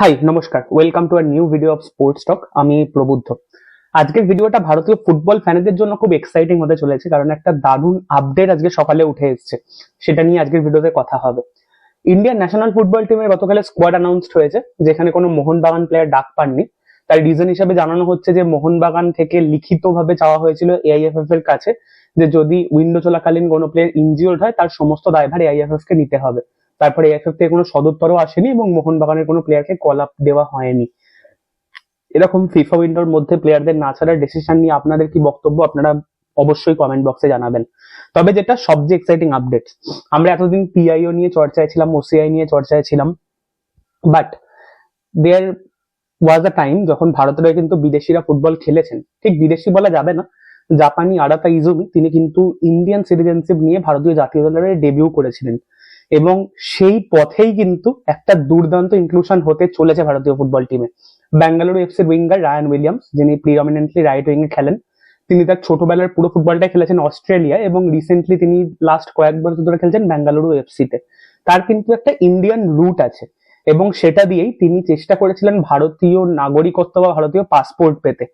High নমস্কার। Welcome to our new video of sports talk আমি প্রবুদ্ধ। আজকের ভিডিওটা ভারতীয় ফুটবল ফ্যানেদের জন্য খুব এক্সাইটিং হতে চলেছে, কারণ একটা দারুণ আপডেট আজকে সকালে উঠে এসেছে। সেটা নিয়ে আজকের ভিডিওতে কথা হবে। ইন্ডিয়ান ন্যাশনাল ফুটবল টিমের গতকালে স্কোয়াড অ্যানাউন্সড হয়েছে, যেখানে কোনো মোহনবাগান প্লেয়ার ডাক পাননি। তার রিজন হিসেবে জানানো হচ্ছে যে, মোহনবাগান থেকে লিখিতভাবে চাওয়া হয়েছিল এআইএফএফ এর কাছে যে, যদি উইন্ডো চলাকালীন কোনো প্লেয়ার ইনজিওর্ড হয়, তার সমস্ত দায়ভার এআইএফএফ কে নিতে হবে। তারপরে এআইএফএফ থেকে কোনো সদুত্তরও আসেনি এবং মোহনবাগানের কোনো প্লেয়ারকে কল আপ দেওয়া হয়নি। এরকম ফিফা উইন্ডোর মধ্যে প্লেয়ারদের না ছাড়ার ডিসিশন নিয়ে আপনাদের কি বক্তব্য, আপনারা অবশ্যই কমেন্ট বক্সে জানাবেন। তবে যেটা সবচেয়ে এক্সাইটিং আপডেট আমরা এতদিন পিআইও নিয়ে চর্চায় ছিলাম ওসিআই নিয়ে চর্চায় ছিলাম but there was a time যখন ভারতের কিন্তু বিদেশিরা ফুটবল খেলেছেন। ঠিক বিদেশি বলা যাবে না, জাপানি আরাতা ইজুমি তিনি কিন্তু ইন্ডিয়ান সিটিজেনশিপ নিয়ে ভারতীয় জাতীয় দলের ডেবিউ করেছিলেন। এবং সেই পথেই কিন্তু একটা দুর্দান্ত ইনক্লুশন হতে চলেছে ভারতীয় ফুটবল টিমে ব্যাঙ্গালুরু এফসির উইঙ্গার রায়ান উইলিয়ামস যিনি প্রিডমিনেন্টলি রাইট উইং এ খেলেন, তিনি তার ছোটবেলার পুরো ফুটবলটা খেলেছেন অস্ট্রেলিয়া এবং রিসেন্টলি তিনি লাস্ট কয়েক বছর ধরে খেলছেন ব্যাঙ্গালুরু এফসিতে তার কিন্তু একটা ইন্ডিয়ান রুট আছে এবং সেটা দিয়েই তিনি চেষ্টা করেছিলেন ভারতীয় নাগরিকত্ব বা ভারতীয় পাসপোর্ট পেতে।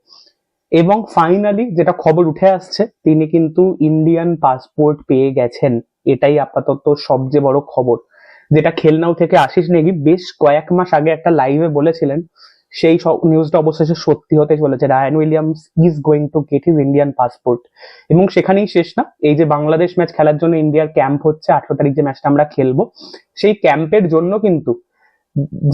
এবং ফাইনালি যেটা খবর উঠে আসছে, তিনি কিন্তু ইন্ডিয়ান পাসপোর্ট পেয়ে গেছেন। এটাই আপাতত সবচেয়ে বড় খবর। যেটা খেলনাও থেকে আশিস নেগি, বেশ কয়েক মাস আগে একটা লাইভে বলেছিলেন, সেই নিউজটা অবশেষে সত্যি হতে চলেছে Ryan Williams is going to get his Indian passport এবং সেখানেই শেষ না, এই যে বাংলাদেশ ম্যাচ খেলার জন্য ইন্ডিয়ার ক্যাম্প হচ্ছে, আঠারো তারিখ যে ম্যাচটা আমরা খেলব, সেই ক্যাম্পের জন্য কিন্তু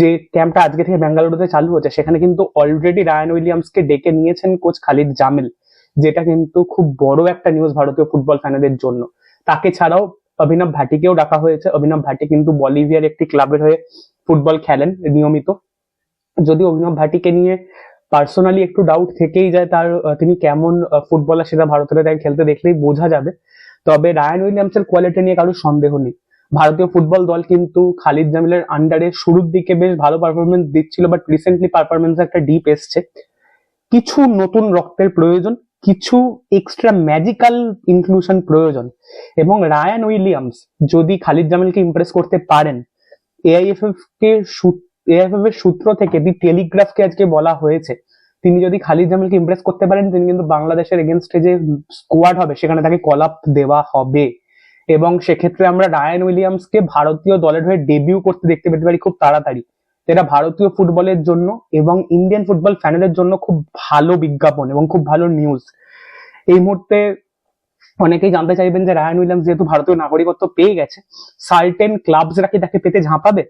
যে ক্যাম্পটা আজকে থেকে বেঙ্গালুরুতে চালু হচ্ছে, সেখানে কিন্তু অলরেডি রায়ান উইলিয়ামসকে ডেকে নিয়েছেন কোচ খালিদ জামিল, যেটা কিন্তু খুব বড় একটা নিউজ ভারতীয় ফুটবল ফ্যানেদের জন্য। তাকে ছাড়াও অভিনব ভাটিকেও ডাকা হয়েছে। অভিনব ভাটি কিন্তু বলিভিয়ার একটি ক্লাবের হয়ে ফুটবল খেলেন নিয়মিত। যদি অভিনব ভাটিকে নিয়ে পার্সোনালি একটু ডাউট থেকেই যায়, তার তিনি কেমন ফুটবলার সেটা ভারতের তাই খেলতে দেখলেই বোঝা যাবে। তবে রায়ান উইলিয়ামসের কোয়ালিটি নিয়ে কারোর সন্দেহ নেই। ভারতীয় ফুটবল দল কিন্তু খালিদ জামিলের আন্ডারে শুরুর দিকে বেশ ভালো পারফরমেন্স দিচ্ছিল বাট রিসেন্টলি পারফরমেন্স একটা ডিপ এসছে। কিছু নতুন রক্তের প্রয়োজন, কিছু এক্সট্রা ম্যাজিক্যাল ইনক্লুশন প্রয়োজন, এবং রায়ান উইলিয়ামস যদি খালিদ জামিলকে ইমপ্রেস করতে পারেন এআইএফএফ কে এআইএফএফ এর সূত্র থেকে দি টেলিগ্রাফকে আজকে বলা হয়েছে, তিনি যদি খালিদ জামিলকে ইমপ্রেস করতে পারেন, তিনি কিন্তু বাংলাদেশের এগেনস্টে যে স্কোয়াড হবে, সেখানে তাকে কল আপ দেওয়া হবে। এবং সেক্ষেত্রে আমরা রায়ান উইলিয়ামসকে ভারতীয় দলের হয়ে ডেবিউ করতে দেখতে পেতে পারি খুব তাড়াতাড়ি। যেটা ভারতীয় ফুটবলের জন্য এবং ইন্ডিয়ান ফুটবল ফ্যানেদের জন্য খুব ভালো বিজ্ঞাপন এবং খুব ভালো নিউজ এই মুহূর্তে অনেকেই জানতে চাইবেন যে রায়ান উইলিয়ামস যেহেতু ভারতীয় নাগরিকত্ব পেয়ে গেছে সার্টেন ক্লাবসরা কি তাকে পেতে ঝাঁপাবে?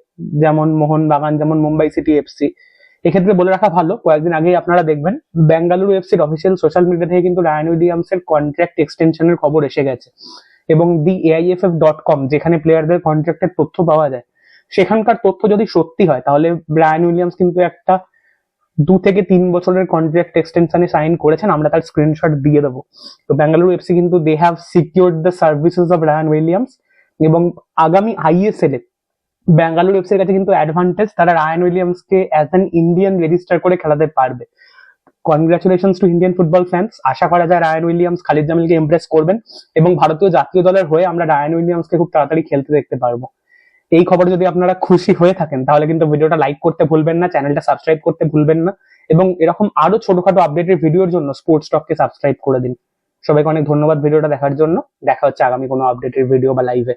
যেমন মোহনবাগান, যেমন মুম্বাই সিটি এফসি। এক্ষেত্রে বলে রাখা ভালো, কয়েকদিন আগেই আপনারা দেখবেন বেঙ্গালুরু এফসির অফিসিয়াল সোশ্যাল মিডিয়া থেকে কিন্তু রায়ান উইলিয়ামস এর কন্ট্রাক্ট এক্সটেনশনের খবর এসে গেছে। এবং দি এআইএফএফ ডট কম যেখানে প্লেয়ারদের কন্ট্রাক্টের তথ্য পাওয়া যায়, সেখানকার তথ্য যদি সত্যি হয়, তাহলে ব্রায়ান উইলিয়ামস কিন্তু একটা দু থেকে তিন বছরের কন্ট্রাক্ট এক্সটেনশনে সাইন করেছেন, আমরা তার স্ক্রিনশট দিয়ে দেবো। তো ব্যাঙ্গালুরু এফসি কিন্তু they have secured the services of Ryan Williams এবং আগামী আইএসএল এ ব্যাঙ্গালুরু এফসি এর কাছে কিন্তু অ্যাডভান্টেজ তারা রায়ান উইলিয়ামসকে অ্যাজ অ্যান ইন্ডিয়ান রেজিস্টার করে খেলাতে পারবে। Congratulation to Indian football fans আশা করা যায় রায়ান উইলিয়ামস খালিদ জামিলকে ইমপ্রেস করবেন এবং ভারতীয় জাতীয় দলের হয়ে আমরা রায়ান উইলিয়ামসকে খুব তাড়াতাড়ি খেলতে দেখতে পারব। এই খবরে যদি আপনারা খুশি হয়ে থাকেন, তাহলে কিন্তু ভিডিওটা লাইক করতে ভুলবেন না, চ্যানেলটা সাবস্ক্রাইব করতে ভুলবেন না এবং এরকম আরও ছোটখাটো আপডেটের ভিডিওর জন্য স্পোর্টস টককে সাবস্ক্রাইব করে দিন। সবাইকে অনেক ধন্যবাদ ভিডিওটা দেখার জন্য। দেখা হচ্ছে আগামী কোনো আপডেটের ভিডিও বা লাইভে